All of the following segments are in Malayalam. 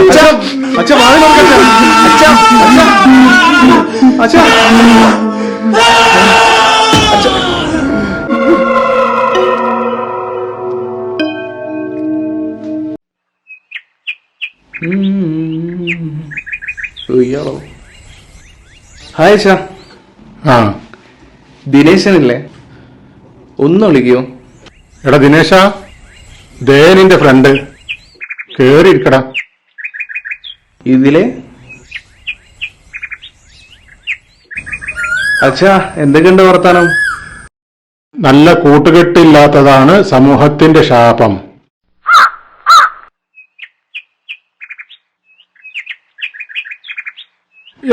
അച്ഛാ അച്ഛാ വാതിൽ തുറക്ക് അച്ഛാ അച്ഛാ അച്ഛാ ഇയാളോ ഹായ് അച്ഛാ ആ ദിനേശനല്ലേ? ഒന്ന് വിളിക്കോ. എടാ ദിനേശ ദേനിന്റെ ഫ്രണ്ട് കേറി ഇരിക്കടാ ഇതിലെ? അച്ഛാ എന്തൊക്കെയുണ്ട് വർത്താനം? നല്ല കൂട്ടുകെട്ടില്ലാത്തതാണ് സമൂഹത്തിന്റെ ശാപം.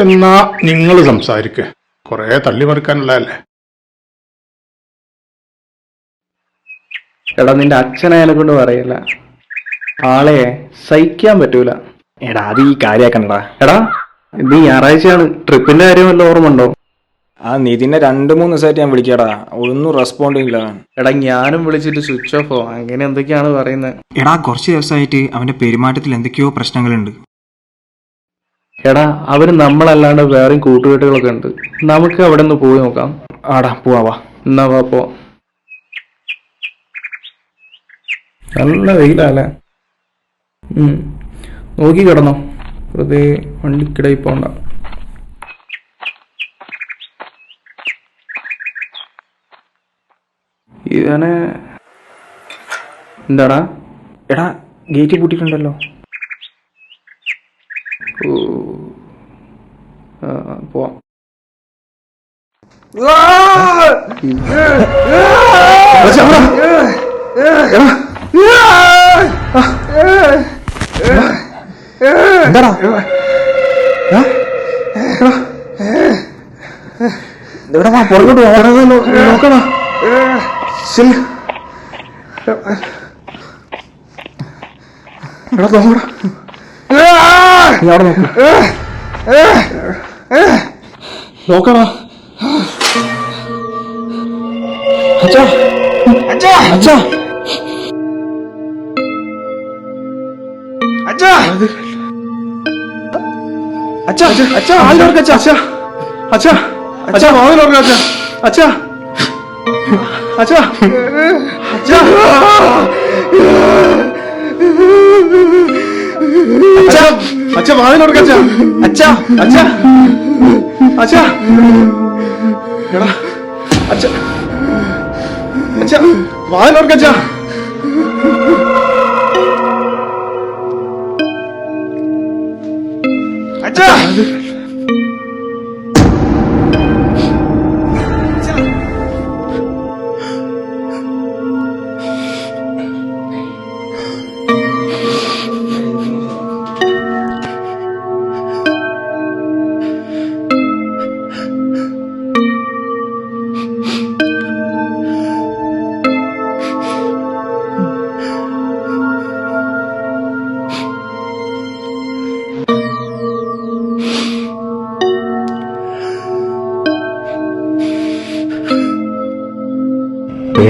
എന്നാ നിങ്ങൾ സംസാരിക്കുക കുറെ തള്ളിമറിക്കാനുള്ളതല്ലേ? എടാ നിന്റെ അച്ഛനെ എന്നെ കൊണ്ട് പറയില്ല. ആളെ സഹിക്കാൻ പറ്റൂല. എടാ അത് ഈ കാര്യാക്കണ്ടടാ. എടാ ഇത് ഞായറാഴ്ചയാണ്. ട്രിപ്പിന്റെ കാര്യം വല്ല ഓർമ്മ ഉണ്ടോ? ആ നിതിനെ രണ്ട് മൂന്ന് ദിവസമായിട്ട് ഞാൻ വിളിക്കാടാ. ഒന്നും റെസ്പോണ്ട് ഇല്ല എടാ ഞാനും വിളിച്ചിട്ട് സ്വിച്ച് ഓഫോ അങ്ങനെ എന്തൊക്കെയാണ് പറയുന്നത് എടാ കുറച്ച് ദിവസമായിട്ട് അവന്റെ പെരുമാറ്റത്തിൽ എന്തൊക്കെയോ പ്രശ്നങ്ങളുണ്ട്. എടാ അവർ നമ്മളല്ലാണ്ട് വേറെയും കൂട്ടുകെട്ടുകളൊക്കെ ഉണ്ട്. നമുക്ക് അവിടെ നിന്ന് പോയി നോക്കാം. ആടാ പോവാ എന്നാ വാ പോ. നല്ല വെയിലല്ലേ. നോക്കി കിടന്നോ വെറുതെ വണ്ടിക്കിടയിൽ പോണ്ട ഇവനെ എന്താടാ എടാ ഗേറ്റ് പൂട്ടിയിട്ടുണ്ടല്ലോ ഓ ആ, പോവാം എന്താടാ? ഇവിടെ വാ പുറകോട്ട് നോക്കണ ശരി. എടാ നോക്കടാ. അവിടെ നോക്ക്. നോക്കണ അച്ഛാ അച്ഛാ. അച്ഛാ. അച്ഛാ. അച്ഛാ അച്ഛാ ആളിനോർക്ക് അച്ഛാ. അച്ഛാ. അച്ഛാ അച്ഛാ തുറക്ക അച്ഛാ. അച്ഛാ. അച്ഛാ. അച്ഛാ. അച്ഛാ. വാതിൽ തുറക്ക അച്ഛാ. അച്ഛാ. അച്ഛാ. അച്ഛാ. എടാ അച്ഛാ. അച്ഛാ അച്ഛാ അച്ഛാ.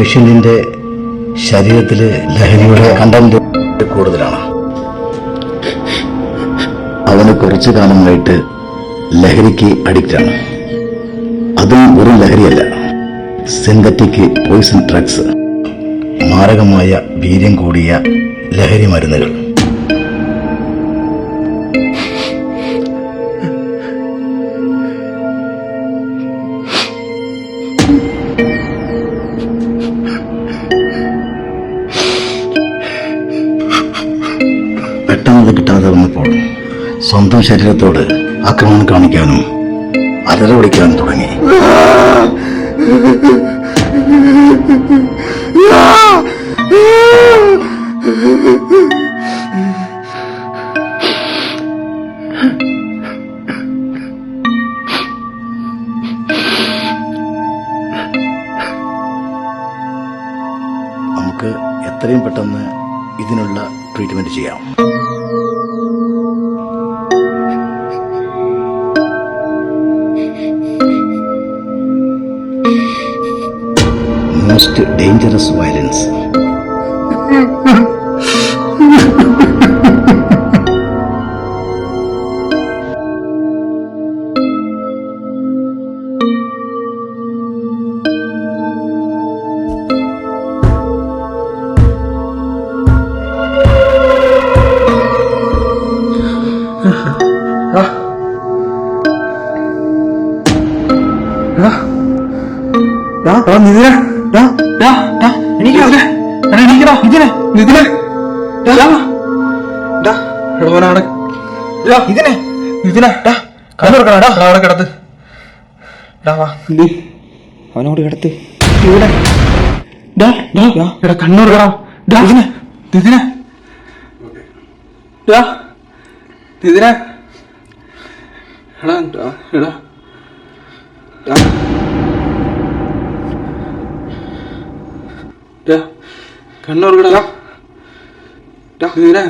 പേഷ്യന്റിന്റെ ശരീരത്തിൽ ലഹരിയുടെ കണ്ടന്റ് കൂടുതലാണ്. അവന് കുറച്ചു കാലമായിട്ട് ലഹരിക്ക് അഡിക്റ്റ് ആണ്. അതും വെറും ലഹരിയല്ല. സിന്തറ്റിക് പോയിസൺ ഡ്രഗ്സ് മാരകമായ വീര്യം കൂടിയ ലഹരി മരുന്നുകൾ. പെട്ടെന്നത് കിട്ടാതെ വന്നപ്പോൾ സ്വന്തം ശരീരത്തോട് ആക്രമണം കാണിക്കാനും അലറി വിളിക്കാനും തുടങ്ങി. നമുക്ക് എത്രയും പെട്ടെന്ന് ഇതിനുള്ള ട്രീറ്റ്മെന്റ് ചെയ്യാം. മോസ്റ്റ് ഡേഞ്ചറസ് വയലൻസ് ഇതിനെ ഇതിനെ അവിടെ കിടത്ത് അവനോട് കിടത്ത് എടാ കണ്ണൂർക്കടാ ഇതിനെ ഇതിനെ. ഇതിനെ. എടാ ഡാ, എടാ. ഡാ, കണ്ണൂർക്കടാ ഇതിനെ